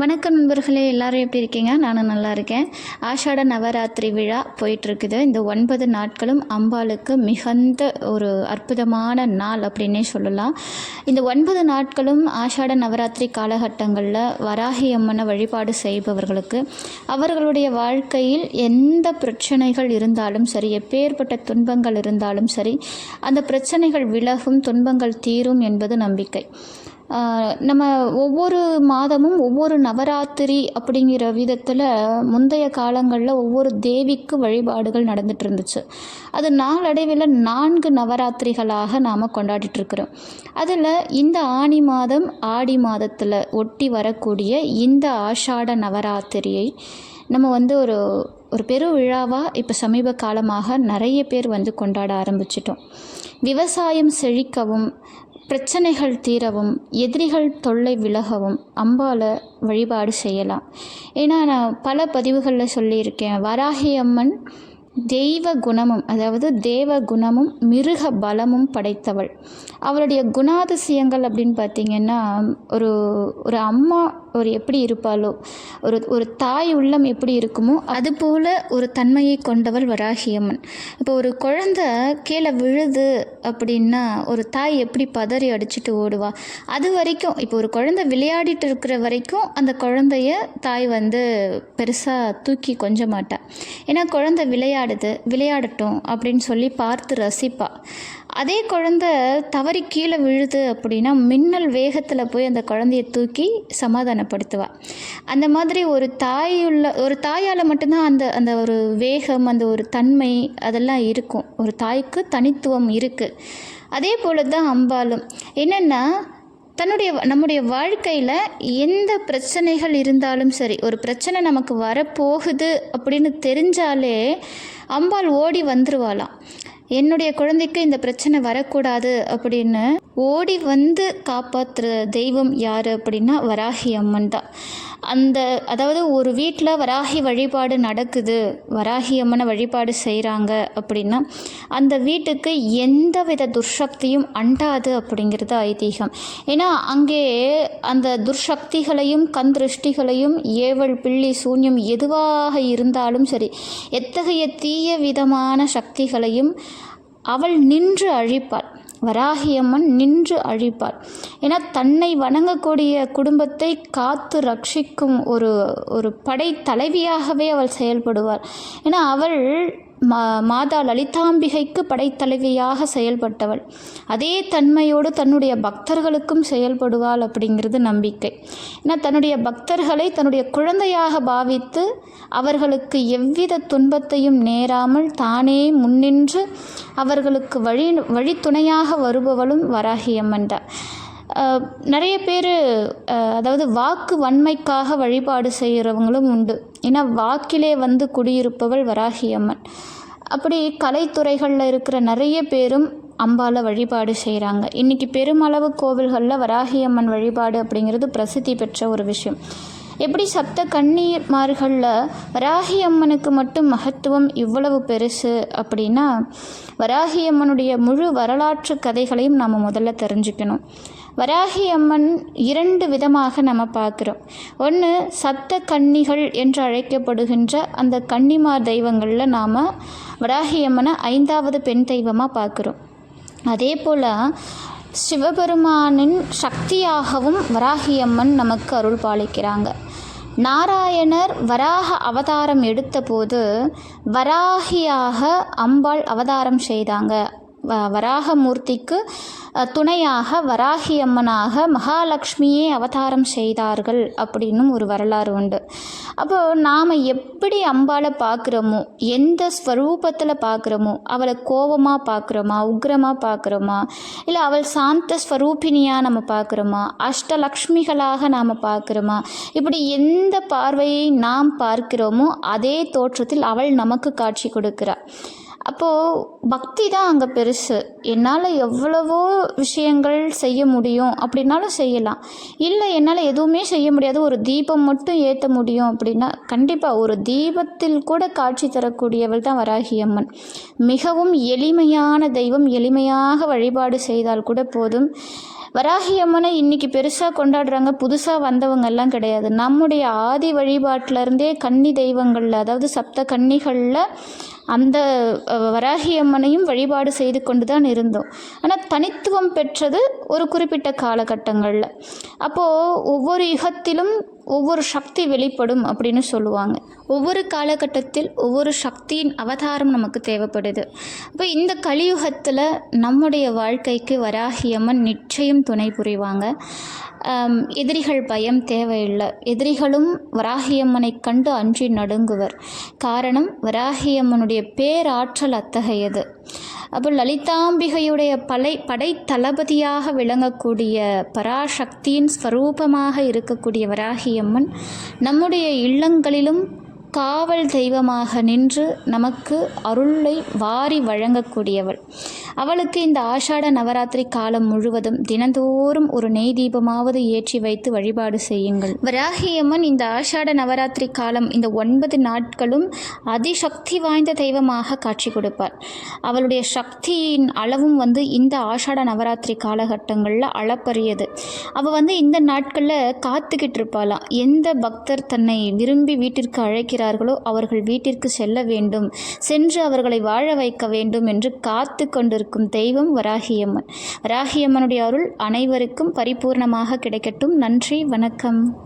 வணக்கம் நண்பர்களே எல்லாரும் எப்படி இருக்கீங்க? நானும் நல்லா இருக்கேன். ஆஷாட நவராத்திரி விழா போயிட்டுருக்குது. இந்த ஒன்பது நாட்களும் அம்பாளுக்கு மிகுந்த ஒரு அற்புதமான நாள் அப்படின்னே சொல்லலாம். இந்த ஒன்பது நாட்களும் ஆஷாட நவராத்திரி காலகட்டங்களில் வராகி அம்மனை வழிபாடு செய்பவர்களுக்கு அவர்களுடைய வாழ்க்கையில் எந்த பிரச்சனைகள் இருந்தாலும் சரி எப்பேற்பட்ட துன்பங்கள் இருந்தாலும் சரி அந்த பிரச்சனைகள் விலகும் துன்பங்கள் தீரும் என்பது நம்பிக்கை. நம்ம ஒவ்வொரு மாதமும் ஒவ்வொரு நவராத்திரி அப்படிங்கிற விதத்தில் முந்தைய காலங்களில் ஒவ்வொரு தேவிக்கு வழிபாடுகள் நடந்துட்டு இருந்துச்சு அது நாளடைவில் நான்கு நவராத்திரிகளாக நாம் கொண்டாடிட்டு இருக்கிறோம் அதில் இந்த ஆனி மாதம் ஆடி மாதத்தில் ஒட்டி வரக்கூடிய இந்த ஆஷாட நவராத்திரியை நம்ம வந்து ஒரு ஒரு பெரு விழாவாக இப்போ சமீப காலமாக நிறைய பேர் வந்து கொண்டாட ஆரம்பிச்சிட்டோம். விவசாயம் செழிக்கவும் பிரச்சனைகள் தீரவும் எதிரிகள் தொல்லை விலகவும் அம்பால வழிபாடு செய்யலாம். ஏன்னா நான் பல பதிவுகளில் சொல்லியிருக்கேன். வராகி அம்மன் தெய்வ குணமும் அதாவது தேவ குணமும் மிருக பலமும் படைத்தவள். அவளுடைய குணாதிசயங்கள் அப்படின்னு பார்த்தீங்கன்னா ஒரு ஒரு அம்மா ஒரு எப்படி இருப்பாளோ ஒரு ஒரு தாய் உள்ளம் எப்படி இருக்குமோ அதுபோல் ஒரு தன்மையை கொண்டவள் வராகியம்மன். இப்போ ஒரு குழந்தை கீழே விழுது அப்படின்னா ஒரு தாய் எப்படி பதறி அடிச்சுட்டு ஓடுவா? அது வரைக்கும் இப்போ ஒரு குழந்தை விளையாடிட்டு இருக்கிற வரைக்கும் அந்த குழந்தைய தாய் வந்து பெருசாக தூக்கி கொஞ்ச மாட்டா. ஏன்னா குழந்தை விளையாடுது விளையாடட்டும் அப்படின்னு சொல்லி பார்த்து ரசிப்பா. அதே குழந்தை தவறி கீழே விழுது அப்படின்னா மின்னல் வேகத்தில் போய் அந்த குழந்தைய தூக்கி சமாதானப்படுத்துவா. அந்த மாதிரி ஒரு தாயுள்ள ஒரு தாயால் மட்டும்தான் அந்த அந்த ஒரு வேகம் அந்த ஒரு தன்மை அதெல்லாம் இருக்கும். ஒரு தாய்க்கு தனித்துவம் இருக்குது அதே போல தான் அம்பாலும். என்னென்னா தன்னுடைய நம்முடைய வாழ்க்கையில் எந்த பிரச்சனைகள் இருந்தாலும் சரி ஒரு பிரச்சனை நமக்கு வரப்போகுது அப்படின்னு தெரிஞ்சாலே அம்பாள் ஓடி வந்துருவாளாம். என்னுடைய குழந்தைக்கு இந்த பிரச்சனை வரக்கூடாது அப்படின்னு ஓடி வந்து காப்பாற்றுற தெய்வம் யார் அப்படின்னா வராகி அம்மன் தான். அந்த அதாவது ஒரு வீட்டில் வராகி வழிபாடு நடக்குது வராகி அம்மனை வழிபாடு செய்கிறாங்க அப்படின்னா அந்த வீட்டுக்கு எந்த வித துர்சக்தியும் அண்டாது அப்படிங்கிறது ஐதீகம். ஏன்னா அங்கே அந்த துர்சக்திகளையும் கண் திருஷ்டிகளையும் ஏவல் பிள்ளி சூன்யம் எதுவாக இருந்தாலும் சரி எத்தகைய தீய விதமான சக்திகளையும் அவள் நின்று அழிப்பாள். வராகியம்மன் நின்று அழிப்பாள் ஏன்னா தன்னை வணங்கக்கூடிய குடும்பத்தை காத்து ரட்சிக்கும் ஒரு ஒரு படை தலைவியாகவே அவள் செயல்படுவாள். ஏன்னா அவள் மா மாதா லலிதாம்பிகைக்கு படைத்தலைவியாக செயல்பட்டவள். அதே தன்மையோடு தன்னுடைய பக்தர்களுக்கும் செயல்படுவாள் அப்படிங்கிறது நம்பிக்கை. ஏன்னா தன்னுடைய பக்தர்களை தன்னுடைய குழந்தையாக பாவித்து அவர்களுக்கு எவ்வித துன்பத்தையும் நேராமல் தானே முன்னின்று அவர்களுக்கு வழி வழித்துணையாக வருபவளும் வராகியம்மன் தான். நிறைய பேர் அதாவது வாக்கு வன்மைக்காக வழிபாடு செய்கிறவங்களும் உண்டு. ஏன்னா வாக்கிலே வந்து குடியிருப்பவள் வராகி அம்மன். அப்படி கலைத்துறைகளில் இருக்கிற நிறைய பேரும் அம்பால வழிபாடு செய்கிறாங்க இன்றைக்கி பெருமளவு கோவில்களில் வராகி அம்மன் வழிபாடு அப்படிங்கிறது பிரசித்தி பெற்ற ஒரு விஷயம். எப்படி சப்த கண்ணீர்மார்களில் வராகி அம்மனுக்கு மட்டும் மகத்துவம் இவ்வளவு பெருசு அப்படின்னா வராகி அம்மனுடைய முழு வரலாற்று கதைகளையும் நாம் முதல்ல தெரிஞ்சுக்கணும். வராகி அம்மன் இரண்டு விதமாக நம்ம பார்க்குறோம். ஒன்று சப்த கன்னிகள் என்று அழைக்கப்படுகின்ற அந்த கன்னிமார் தெய்வங்களில் நாம் வராகி அம்மனை ஐந்தாவது பெண் தெய்வமாக பார்க்குறோம். அதே போல் சிவபெருமானின் சக்தியாகவும் வராகியம்மன் நமக்கு அருள் பாலிக்கிறாங்க. நாராயணர் வராக அவதாரம் எடுத்தபோது வராகியாக அம்பாள் அவதாரம் செய்தாங்க. வ வராகமூர்த்திக்கு துணையாக வராகி அம்மனாக மகாலட்சுமியே அவதாரம் செய்தார்கள் அப்படின்னும் ஒரு வரலாறு உண்டு. அப்போ நாம் எப்படி அம்பாளை பார்க்குறோமோ எந்த ஸ்வரூபத்தில் பார்க்குறோமோ அவளை கோபமாக பார்க்குறோமா உக்ரமாக பார்க்குறோமா இல்லை அவள் சாந்த ஸ்வரூபிணியாக நம்ம பார்க்குறோமா அஷ்டலக்ஷ்மிகளாக நாம் பார்க்குறோமா இப்படி எந்த பார்வையை நாம் பார்க்கிறோமோ அதே தோற்றத்தில் அவள் நமக்கு காட்சி கொடுக்கிறாள் அப்போது பக்தி தான் அங்கே பெருசு. என்னால் எவ்வளவோ விஷயங்கள் செய்ய முடியும் அப்படின்னாலும் செய்யலாம். இல்லை என்னால் எதுவுமே செய்ய முடியாது. ஒரு தீபம் மட்டும் ஏற்ற முடியும் அப்படின்னா கண்டிப்பாக ஒரு தீபத்தில் கூட காட்சி தரக்கூடியவள் தான் வராகி அம்மன் மிகவும் எளிமையான தெய்வம் எளிமையாக வழிபாடு செய்தால் கூட போதும். வராகி அம்மனை இன்றைக்கி பெருசாக கொண்டாடுறாங்க. புதுசாக வந்தவங்கெல்லாம் கிடையாது. நம்முடைய ஆதி வழிபாட்டிலருந்தே கன்னி தெய்வங்களில் அதாவது சப்த கன்னிகளில் அந்த வராகியம்மனையும் வராகி அம்மனையும் வழிபாடு செய்து கொண்டு தான் இருந்தோம். ஆனால் தனித்துவம் பெற்றது ஒரு குறிப்பிட்ட காலகட்டங்களில். அப்போது ஒவ்வொரு யுகத்திலும் ஒவ்வொரு சக்தி வெளிப்படும் அப்படின்னு சொல்லுவாங்க. ஒவ்வொரு காலகட்டத்தில் ஒவ்வொரு சக்தியின் அவதாரம் நமக்கு தேவைப்படுது. அப்போ இந்த கலியுகத்தில் நம்முடைய வாழ்க்கைக்கு வராகியம்மன் நிச்சயம் துணை புரிவாங்க. எதிரிகள் பயம் தேவையில்லை. எதிரிகளும் வராகியம்மனை கண்டு அஞ்சி நடுங்குவர். காரணம் வராகியம்மனுடைய பேராற்றல் அத்தகையது. அப்போ லலிதாம்பிகையுடைய பலை படை தளபதியாக விளங்கக்கூடிய பராசக்தியின் ஸ்வரூபமாக இருக்கக்கூடிய வராகியம்மன் நம்முடைய இல்லங்களிலும் காவல் தெய்வமாக நின்று நமக்கு அருளை வாரி வழங்கக்கூடியவள். அவளுக்கு இந்த ஆஷாட நவராத்திரி காலம் முழுவதும் தினந்தோறும் ஒரு நெய் தீபமாவது ஏற்றி வைத்து வழிபாடு செய்யுங்கள். வராகியம்மன் இந்த ஆஷாட நவராத்திரி காலம் இந்த ஒன்பது நாட்களும் அதிசக்தி வாய்ந்த தெய்வமாக காட்சி கொடுப்பார் அவளுடைய சக்தியின் அளவும் வந்து இந்த ஆஷாட நவராத்திரி காலகட்டங்களில் அளப்பரியது. அவள் வந்து இந்த நாட்களில் காத்துக்கிட்டு இருப்பாளாம். எந்த பக்தர் தன்னை விரும்பி வீட்டிற்கு இருக்கிறார்களோ அவர்கள் வீட்டிற்கு செல்ல வேண்டும். சென்று அவர்களை வாழ வைக்க வேண்டும் என்று காத்து கொண்டிருக்கும் தெய்வம் வராகியம்மன். வராகியம்மனுடைய அருள் அனைவருக்கும் பரிபூர்ணமாக கிடைக்கட்டும். நன்றி வணக்கம்.